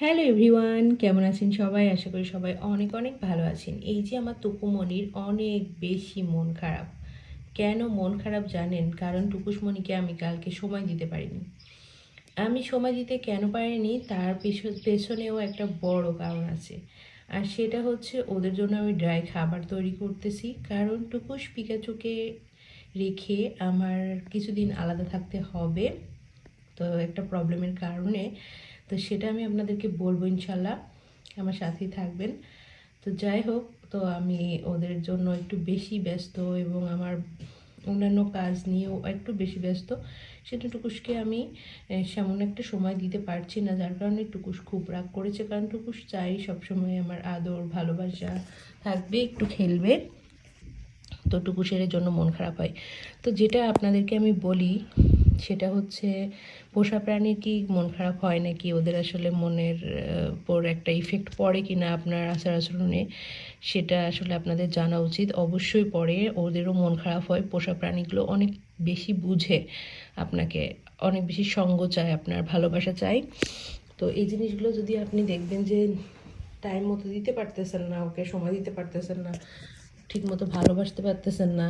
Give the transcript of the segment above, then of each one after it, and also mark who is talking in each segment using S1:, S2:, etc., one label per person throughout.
S1: Hello everyone কেমন আছেন সবাই? আশা করি সবাই অনেক অনেক ভালো আছেন। এই যে আমার টুকুমণির অনেক বেশি মন খারাপ। কেন মন খারাপ জানেন? কারণ টুকুসমণিকে আমি কালকে সময় দিতে পারিনি। আমি সময় দিতে কেন পারিনি? তার পেছ- পেছনেও একটা বড় কারণ আছে। আর সেটা হচ্ছে ওদের জন্য আমি ড্রাই খাবার তৈরি করতেছি। কারণ টুকুস পিকাচুকে রেখে আমার কিছুদিন আলাদা থাকতে হবে। তো একটা প্রবলেমের কারণে তো সেটা আমি আপনাদেরকে বলব ইনশাল্লাহ, আমার সাথেই থাকবেন। তো যাই হোক, তো আমি ওদের জন্য একটু বেশি ব্যস্ত এবং আমার অন্যান্য কাজ নিয়েও একটু বেশি ব্যস্ত সেটা টুকুসকে আমি সেমন একটা সময় দিতে পারছি না, যার কারণে টুকুস খুব রাগ করেছে, কারণ টুকুস চাই সবসময় আমার আদর, ভালোবাসা থাকবে, একটু খেলবে, তো টুকুসের জন্য মন খারাপ হয়। তো যেটা আপনাদেরকে আমি বলি সেটা হচ্ছে পোষা প্রাণীর কি মন খারাপ হয় নাকি? ওদের আসলে মনের উপর একটা ইফেক্ট পড়ে কি না আপনার আচার আচরণে, সেটা আসলে আপনাদের জানা উচিত। অবশ্যই পড়ে ওদেরও মন খারাপ হয়। পোষা প্রাণীগুলো অনেক বেশি বুঝে আপনাকে, অনেক বেশি সঙ্গ চায়, আপনার ভালোবাসা চায়। তো এই জিনিসগুলো যদি আপনি দেখবেন যে টাইম মতো দিতে পারতেছেন না, ওকে সময় দিতে পারতেছেন না, ঠিক মতো ভালোবাসতে পারতেছেন না,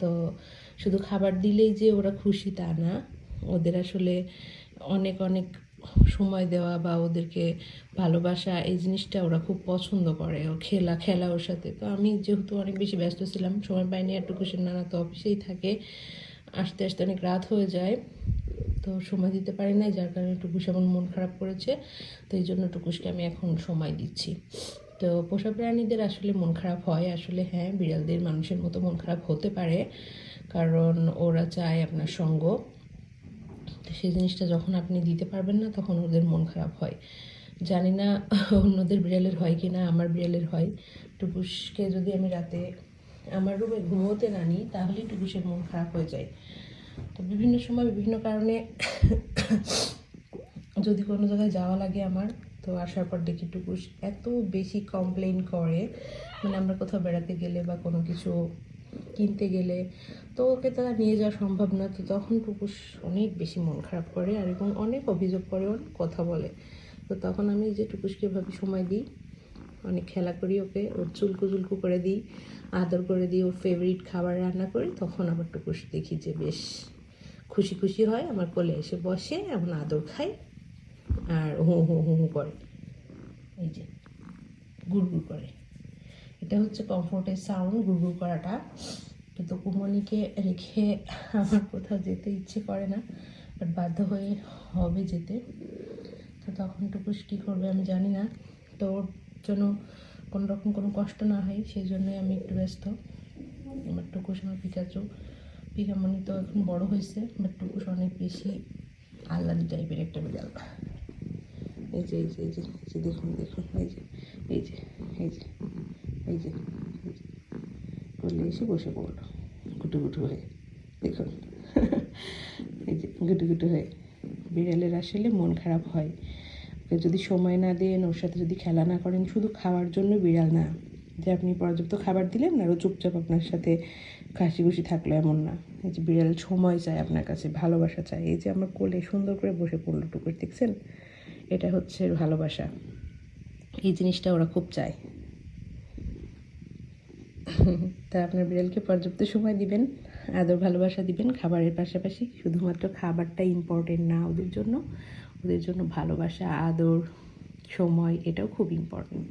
S1: তো শুধু খাবার দিলেই যে ওরা খুশি তা না। ওদের আসলে অনেক অনেক সময় দেওয়া বা ওদেরকে ভালোবাসা, এই জিনিসটা ওরা খুব পছন্দ করে। ও খেলা খেলা ওর সাথে। তো আমি যেহেতু অনেক বেশি ব্যস্ত ছিলাম, সময় পাইনি আর টুকুসের নানা তো অফিসেই থাকে। আসতে আসতে অনেক রাত হয়ে যায়। তো সময় দিতে পারি নাই, যার কারণে টুকুস এমন মন খারাপ করেছে। তো এই জন্য টুকুসকে আমি এখন সময় দিচ্ছি। তো পোষা প্রাণীদের আসলে মন খারাপ হয়। আসলে হ্যাঁ বিড়ালদের মানুষের মতো মন খারাপ হতে পারে। কারণ ওরা চায় আপনার সঙ্গ। তো সেই জিনিসটা যখন আপনি দিতে পারবেন না, তখন ওদের মন খারাপ হয়। জানি না অন্যদের বিড়ালের হয় কি না আমার বিড়ালের হয়। টুকুসকে যদি আমি রাতে আমার রুমে ঘুমোতে না নিই, তাহলেই টুকুসের মন খারাপ হয়ে যায়। তো বিভিন্ন সময় বিভিন্ন কারণে যদি কোনো জায়গায় যাওয়া লাগে আমার, তো আসার পর দেখি টুকুস এত বেশি কমপ্লেন করে। মানে আমরা কোথাও বেড়াতে গেলে বা কোনো কিছু কিনতে গেলে। তো ওকে তারা নিয়ে যাওয়া সম্ভব না। তো তখন টুকুস অনেক বেশি মন খারাপ করে আর এবং অনেক অভিযোগ করে, অনেক কথা বলে। তো তখন আমি যে টুকুসকে ভাবি, সময় দিই। অনেক খেলা করি ওকে, ওর চুলকু চুলকু করে দিই, আদর করে দিই, ওর ফেভারিট খাবার রান্না করি। তখন আবার টুকুস দেখি যে বেশ খুশি খুশি হয়, আমার কোলে এসে বসে, এমন আদর খাই আর হু হু হু হু করে। এই যে, গুড় গুড়গুড় করে। এটা হচ্ছে কমফোর্টের সাউন্ড, গুড়গুড় করাটা। কিন্তু কুমনিকে রেখে আমার কোথাও যেতে ইচ্ছে করে না, বাট বাধ্য হয়ে হবে যেতে। তো তখন টুকুস কী করবে, আমি জানি না। তো ওর জন্য কোনো রকম কোনো কষ্ট না হয়, সেই জন্যই আমি একটু ব্যস্ত। আমার টুকুস আমার পিকাচু। পিকামণি তো এখন বড় হয়েছে, বাট টুকুস অনেক বেশি আহ্লাদি টাইপের একটা বিড়াল। এই যে এই যে এই যে, দেখুন দেখুন, এই যে এই যে এই যে। এই যে করলে এসে বসে পড়ল, গুটু গুটু হয়ে, দেখুন। এই যে, গুটু গুটু হয়ে, বিড়ালের আসলে মন খারাপ হয়। ওকে যদি সময় না দেন, ওর সাথে যদি খেলা না করেন, শুধু খাওয়ার জন্য বিড়াল না। যে আপনি পর্যাপ্ত খাবার দিলেন আর ও চুপচাপ আপনার সাথে কাশি খুশি থাকল এমন না। এই যে, বিড়াল সময় চায় আপনার কাছে, ভালোবাসা চায়। এই যে, আমার কোলে সুন্দর করে বসে পড়ল টুকুর, দেখছেন? এটা হচ্ছে ভালোবাসা। এই জিনিসটা ওরা খুব চায়। তা আপনার বিড়ালকে পর্যাপ্ত সময় দিবেন, আদর ভালোবাসা দিবেন, খাবারের পাশাপাশি শুধুমাত্র খাবারটা ইম্পর্টেন্ট না ওদের জন্য। ওদের জন্য ভালোবাসা, আদর, সময় এটাও খুব ইম্পর্টেন্ট